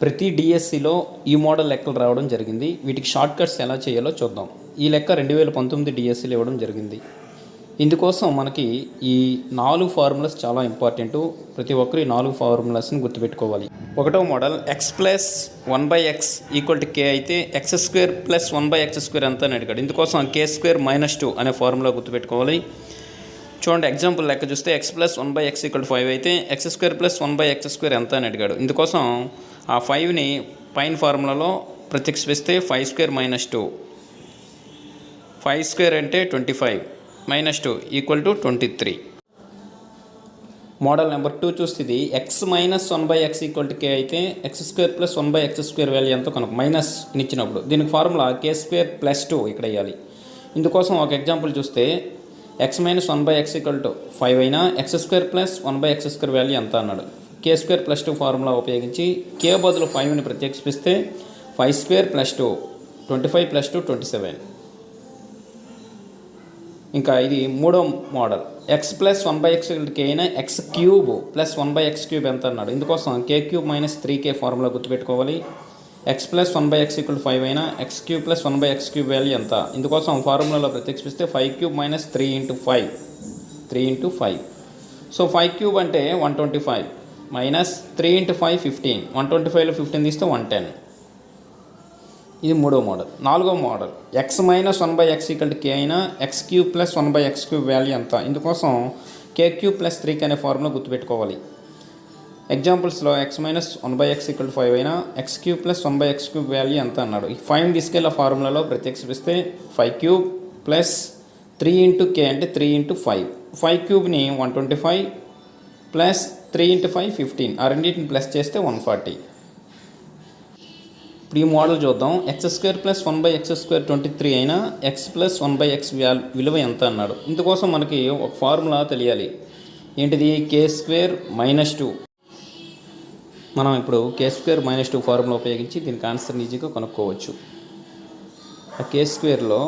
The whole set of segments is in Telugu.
ప్రతి డిఎస్సిలో ఈ మోడల్ లెక్కలు రావడం జరిగింది. వీటికి షార్ట్ కట్స్ ఎలా చేయాలో చూద్దాం. ఈ లెక్క రెండు వేల పంతొమ్మిది డిఎస్సిలు ఇవ్వడం జరిగింది. ఇందుకోసం మనకి ఈ నాలుగు ఫార్ములాస్ చాలా ఇంపార్టెంట్. ప్రతి ఒక్కరు ఈ నాలుగు ఫార్ములాస్ని గుర్తుపెట్టుకోవాలి. ఒకటో model x plus one by x equal to k అయితే x square plus one by x square ఎంత అని అడిగాడు. ఇందుకోసం కే స్క్వేర్ మైనస్ టూ అనే ఫార్ములా గుర్తుపెట్టుకోవాలి. చూడండి ఎగ్జాంపుల్ లెక్క చూస్తే x plus one by x equal five అయితే x square plus one by x square ఎంత అని అడిగాడు. ఇందుకోసం ఆ ఫైవ్ని పైన ఫార్ములాలో ప్రత్యక్షిస్తే five square minus two five square అంటే twenty five minus two equal to twenty three model number two చూస్తే ఇది x minus one by x equal to k అయితే x square plus one by x square value ఎంతో కనుక మైనస్ ఇచ్చినప్పుడు దీనికి formula k square plus two ఇక్కడ వేయాలి. ఇందుకోసం ఒక ఎగ్జాంపుల్ చూస్తే x minus one by x equal to five అయినా x square plus one by x square value ఎంత అన్నాడు? K square plus two formula ఉపయోగించి కే బదులు ఫైవ్ని ప్రత్యక్షిస్తే five square plus two twenty five plus two twenty seven ఇంకా ఇది మూడో model x plus one by x k అయినా x cube plus one by x cube ఎంత అన్నాడు? ఇందుకోసం k cube minus three k formula గుర్తుపెట్టుకోవాలి. X plus one by x equal five అయినా x cube plus one by x cube value ఎంత? ఇందుకోసం ఫార్ములాలో ప్రత్యక్షిస్తే five cube minus three into five three into five so five cube అంటే one twenty five minus three into five fifteen one twenty ఫైవ్లో ఫిఫ్టీన్ తీస్తే వన్ టెన్ ఇది మూడో మోడల్ నాలుగో model x minus one by x equal k అయినా x cube plus one by x cube value ఎంత? ఇందుకోసం కే క్యూబ్ ప్లస్ త్రీకి అనే ఫార్ములా గుర్తుపెట్టుకోవాలి. ఎగ్జాంపుల్స్లో x minus one by x equal five అయినా x cube plus one by x cube value ఎంత అన్నాడు? ఈ ఫైవ్ తీసుకెళ్ళి ఫార్ములాలో ప్రత్యక్షిస్తే five cube plus three into k అంటే three into five five క్యూబ్ని one twenty five plus three into five fifteen ఆ రెండింటిని ప్లస్ చేస్తే వన్ ఫార్టీ ఇప్పుడు ఈ మోడల్ చూద్దాం. X square plus one by x square twenty three అయినా x plus one by x విలువ ఎంత అన్నాడు? ఇందుకోసం మనకి ఒక ఫార్ములా తెలియాలి. ఏంటిది? కే స్క్వేర్ మైనస్ టూ మనం ఇప్పుడు K square minus two formula ఉపయోగించి దీనికి ఆన్సర్ ఈజీగా కనుక్కోవచ్చు. ఆ కే స్క్వేర్లో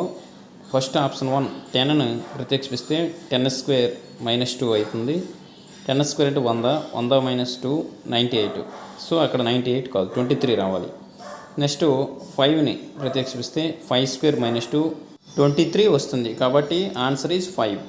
ఫస్ట్ ఆప్షన్ వన్ టెన్ని ప్రత్యక్షిస్తే టెన్ స్క్వేర్ మైనస్ టూ అవుతుంది. టెన్ స్క్వేర్ అంటే వంద వంద minus two ninety eight so అక్కడ నైంటీ ఎయిట్ కాదు ట్వంటీ త్రీ రావాలి నెక్స్ట్ ఫైవ్ని ప్రత్యక్షిస్తే five square minus two twenty three వస్తుంది. కాబట్టి ఆన్సర్ ఈజ్ ఫైవ్